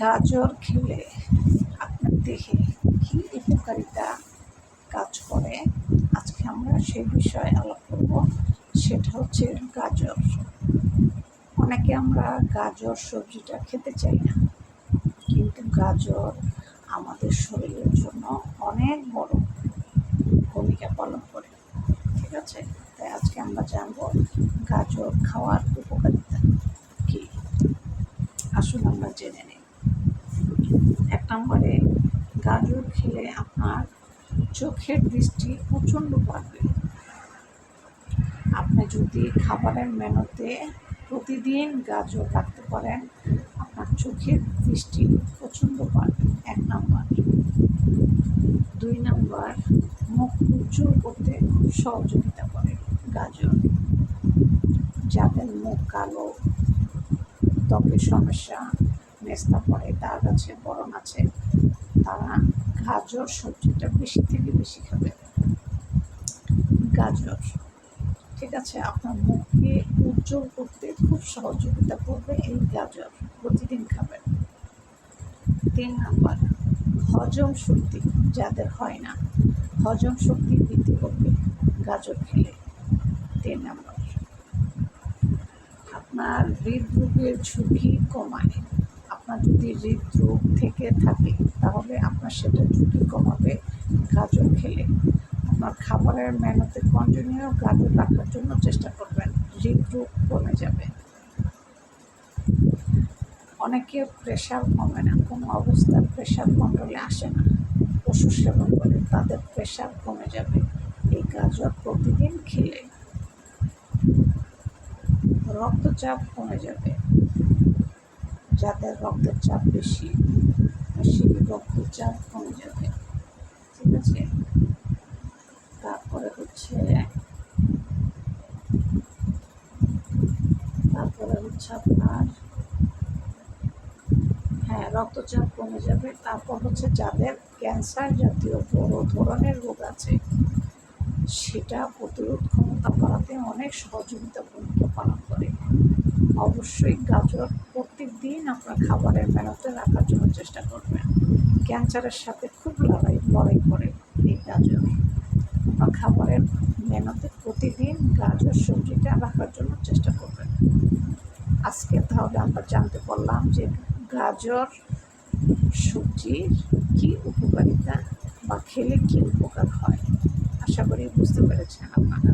গাজর খেলে আপনার দেহে কী উপকারিতা কাজ করে? আজকে আমরা সেই বিষয়ে আলাপ করব, সেটা হচ্ছে গাজর। অনেকে আমরা গাজর সবজিটা খেতে চাই না, কিন্তু গাজর আমাদের শরীরের জন্য অনেক বড় ভূমিকা পালন করে, ঠিক আছে? তাই আজকে আমরা জানব গাজর খাওয়ার উপকারিতা কী? আসুন আমরা জেনে নিই। এক নম্বরে গাজর খেলে আপনার চোখের দৃষ্টি প্রচণ্ড বাড়বে। আপনি যদি খাবারের মেনুতে প্রতিদিন গাজর রাখতে পারেন, আপনার চোখের দৃষ্টি প্রচণ্ড বাড়বে। এক নম্বর। দুই নম্বর, মুখ উজ্জ্বল করতে খুব সহযোগিতা করে গাজর। যাদের মুখ কালো, ত্বকের সমস্যা মেস্তা পড়ে দাগ আছে বরণ আছে তারা গাজর সবজিটা বেশি থেকে বেশি খাবে। গাজর, ঠিক আছে? আপনার মুখকে উজ্জ্বল করতে খুব সহযোগিতা করবে এই গাজর, প্রতিদিন খাবেন। তিন নাম্বার, হজম শক্তি যাদের হয় না, হজম শক্তি বৃদ্ধি করবে গাজর খেলে। তিন নাম্বার, আপনার হৃদরোগের ঝুঁকি কমায়। আপনার যদি হৃদরোগ থেকে থাকে, তাহলে আপনার সেটা ঝুঁকি কমাবে গাজর খেলে। আপনার খাবারের মেনুতে কন্টিনিউ গাজর রাখার জন্য চেষ্টা করবেন, হৃদরোগ কমে যাবে। অনেকে প্রেশার কমে না, কোনো অবস্থার প্রেশার কন্ট্রোলে আসে না। ওষুধ সেবন করে, তাদের প্রেশার কমে যাবে। এই গাজর প্রতিদিন খেলে রক্তচাপ কমে যাবে। যাদের রক্তের চাপ বেশি সেই রক্তচাপ কমে যাবে। ঠিক আছে? তারপরে হচ্ছে তারপরে হচ্ছে আপনার হ্যাঁ রক্তচাপ কমে যাবে। তারপর হচ্ছে যাদের ক্যান্সার জাতীয় বড় ধরনের রোগ আছে, সেটা প্রতিরোধ ক্ষমতা বাড়াতে অনেক সহযোগিতা ভূমিকা পালন করে। অবশ্যই গাজর প্রত্যেক দিন আপনার খাবারের মেনুতে রাখার জন্য চেষ্টা করবেন। ক্যান্সারের সাথে খুব লড়াই লড়াই করে এই গাজর। আপনার খাবারের মেনুতে প্রতিদিন গাজর সবজিটা রাখার জন্য চেষ্টা করবেন। আজকে তাহলে আমরা জানতে পারলাম যে গাজর সবজির কী উপকারিতা বা খেলে কী উপকার হয়। আশা করি বুঝতে পেরেছেন আপনারা।